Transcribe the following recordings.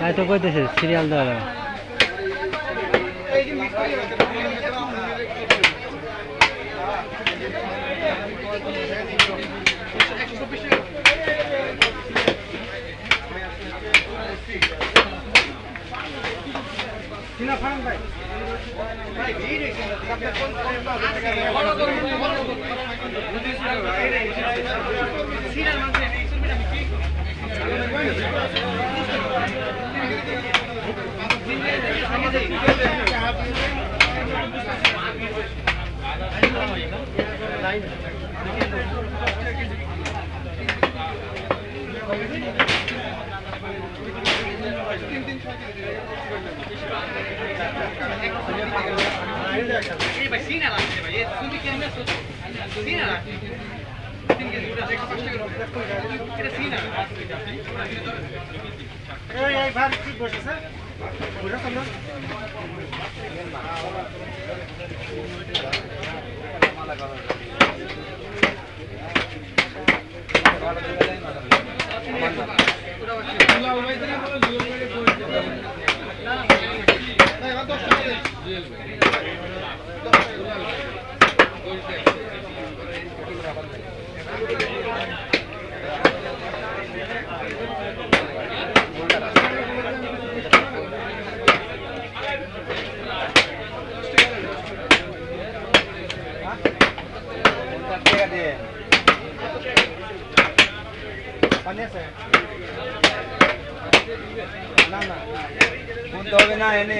তাই তো কইতেছে সিরিয়াল দেওয়া বসেছে দশ টাকা বলতে হবে না এনে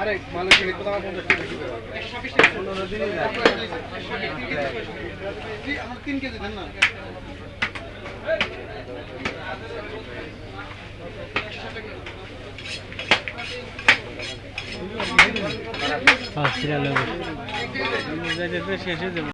আরে মালিক কোথাও পঞ্চাশ টাকা বেশি পনেরো দিনই যায় আমার তিন কেজি দেন না সিরিয়াল শেষ হয়ে যাবে